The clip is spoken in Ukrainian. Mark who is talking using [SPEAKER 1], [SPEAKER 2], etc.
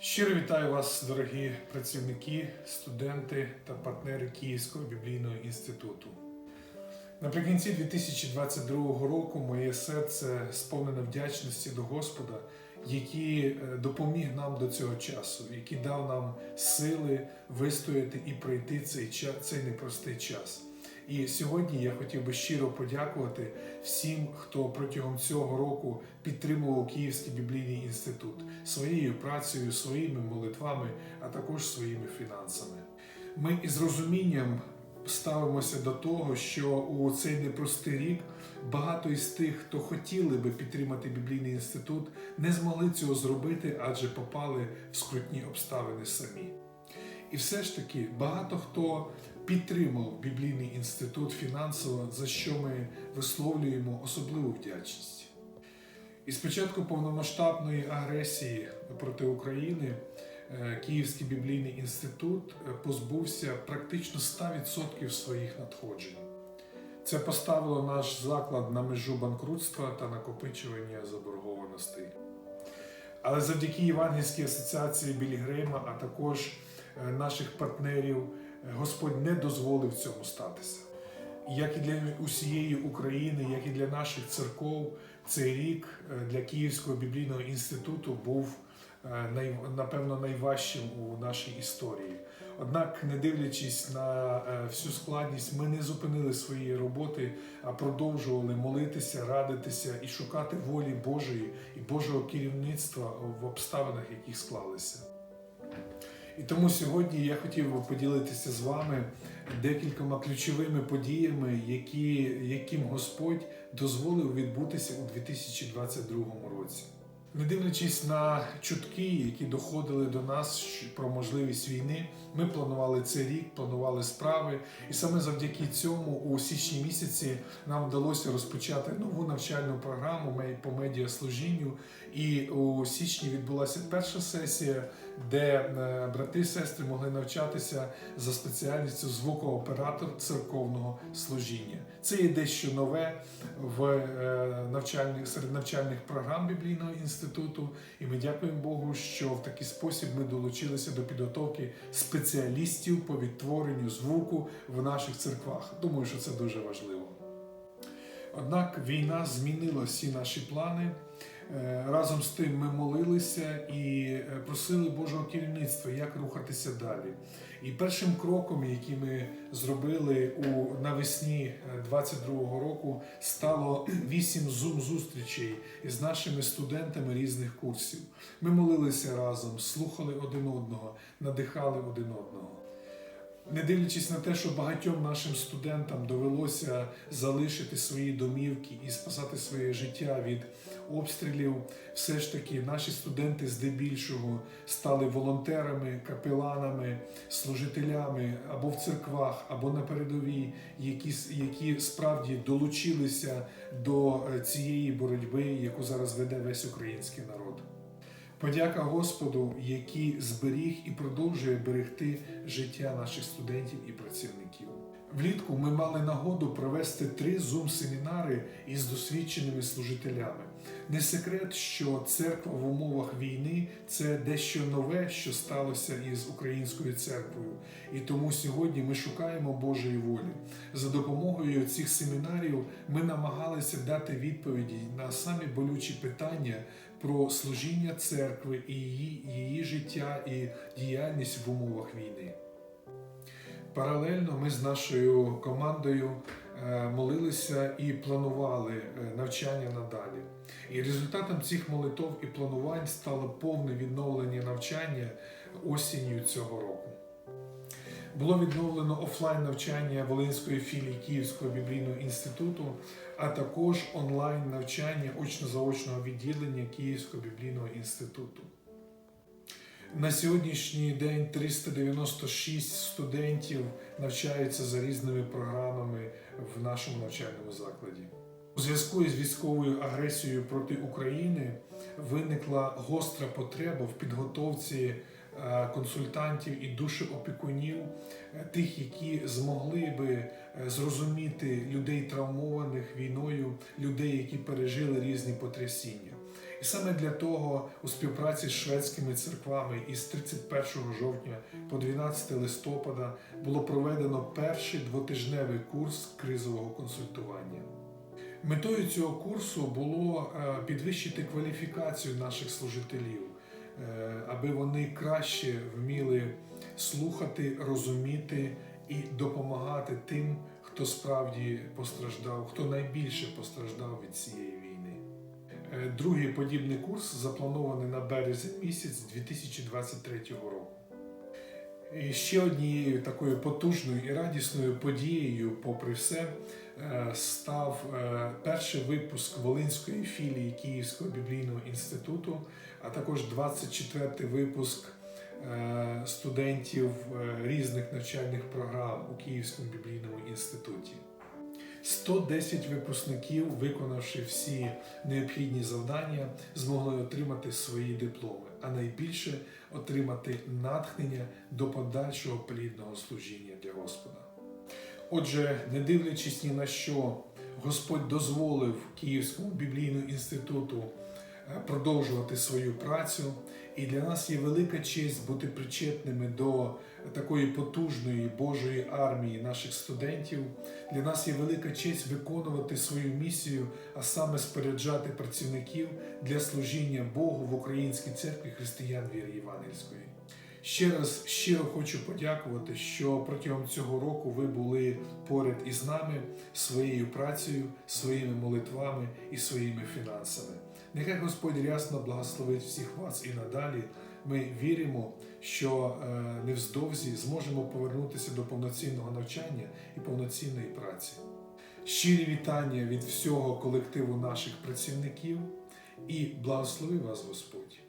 [SPEAKER 1] Щиро вітаю вас, дорогі працівники, студенти та партнери Київського біблійного інституту. Наприкінці 2022 року моє серце сповнене вдячності до Господа, який е, допоміг нам до цього часу, який дав нам сили вистояти і пройти цей час, цей непростий час. І сьогодні я хотів би щиро подякувати всім, хто протягом цього року підтримував Київський біблійний інститут своєю працею, своїми молитвами, а також своїми фінансами. Ми із розумінням ставимося до того, що у цей непростий рік багато із тих, хто хотіли би підтримати біблійний інститут, не змогли цього зробити, адже попали в скрутні обставини самі. І все ж таки багато хто підтримав біблійний інститут фінансово, за що ми висловлюємо особливу вдячність. І з початку повномасштабної агресії проти України е, Київський біблійний інститут е, позбувся практично 100% своїх надходжень. Це поставило наш заклад на межу банкрутства та накопичування заборгованостей. Але завдяки Євангельській асоціації Білі Грейма, а також е, наших партнерів, Господь не дозволив цьому статися. Як і для усієї України, як і для наших церков, цей рік е, для Київського біблійного інституту був е, напевно найважчим у нашій історії. Однак, не дивлячись на е, всю складність, ми не зупинили своєї роботи, а продовжували молитися, радитися і шукати волі Божої і Божого керівництва в обставинах, які склалися. І тому сьогодні я хотів би поділитися з вами декількома ключовими подіями, які, яким Господь дозволив відбутися у 2022 році. Не дивлячись на чутки, які доходили до нас про можливість війни, ми планували цей рік, планували справи, і саме завдяки цьому у січні місяці нам вдалося розпочати нову навчальну програму по медіаслужінню. І у січні відбулася перша сесія, де е, брати і сестри могли навчатися за спеціальністю звукооператор церковного служіння. Це є дещо нове в е, навчальних серед навчальних програм біблійного інституту. І ми дякуємо Богу, що в такий спосіб ми долучилися до підготовки спеціалістів по відтворенню звуку в наших церквах. Думаю, що це дуже важливо. Однак війна змінила всі наші плани. Е, Разом з тим ми молилися і е, просили Божого керівництва, як рухатися далі. І першим кроком, який ми зробили у навесні 22-го року, стало вісім зум-зустрічей із нашими студентами різних курсів. Ми молилися разом, слухали один одного, надихали один одного. Не дивлячись на те, що багатьом нашим студентам довелося залишити свої домівки і спасати своє життя від обстрілів, все ж таки наші студенти здебільшого стали волонтерами, капеланами, служителями або в церквах, або на передовій, які, які справді долучилися до е, цієї боротьби, яку зараз веде весь український народ. Подяка Господу, який зберіг і продовжує берегти життя наших студентів і працівників. Влітку ми мали нагоду провести три зум-семінари із досвідченими служителями. Не секрет, що церква в умовах війни це дещо нове, що сталося із українською церквою. І тому сьогодні ми шукаємо Божої волі. За допомогою цих семінарів ми намагалися дати відповіді на самі болючі питання про служіння церкви і її, її життя і діяльність в умовах війни. Паралельно ми з нашою командою молилися і планували е, навчання надалі. І результатом цих молитов і планувань стало повне відновлення навчання осінню цього року. Було відновлено офлайн навчання Волинської філії Київського біблійного інституту, а також онлайн навчання очно-заочного відділення Київського біблійного інституту. На сьогоднішній день 396 студентів навчаються за різними програмами в нашому навчальному закладі. У зв'язку із військовою агресією проти України виникла гостра потреба в підготовці е, консультантів і душеопікунів, е, тих, які змогли би е, зрозуміти людей травмованих війною, людей, які пережили різні потрясіння. І саме для того у співпраці з шведськими церквами із 31 жовтня по 12 листопада було проведено перший двотижневий курс кризового консультування. Метою цього курсу було е, підвищити кваліфікацію наших служителів, е, аби вони краще вміли слухати, розуміти і допомагати тим, хто справді постраждав, хто найбільше постраждав від цієї Другий подібний курс запланований на березень місяць 2023 року. І ще однією такою потужною і радісною подією, попри все, е, став е, перший випуск Волинської філії Київського біблійного інституту, а також 24-й випуск е, студентів е, різних навчальних програм у Київському біблійному інституті. 110 випускників, виконавши всі необхідні завдання, змогли отримати свої дипломи, а найбільше отримати натхнення до подальшого плідного служіння для Господа. Отже, не дивлячись ні на що, Господь дозволив Київському біблійному інституту е, продовжувати свою працю, і для нас є велика честь бути причетними до такої потужної Божої армії наших студентів. Для нас є велика честь виконувати свою місію, а саме споряджати працівників для служіння Богу в Українській церкві християн віри Євангельської. Ще раз щиро хочу подякувати, що протягом цього року ви були поряд із нами своєю працею, своїми молитвами і своїми фінансами. Нехай Господь рясно благословить всіх вас і надалі. Ми віримо, що е, невздовзі зможемо повернутися до повноцінного навчання і повноцінної праці. Щирі вітання від всього колективу наших працівників і благослови вас Господь.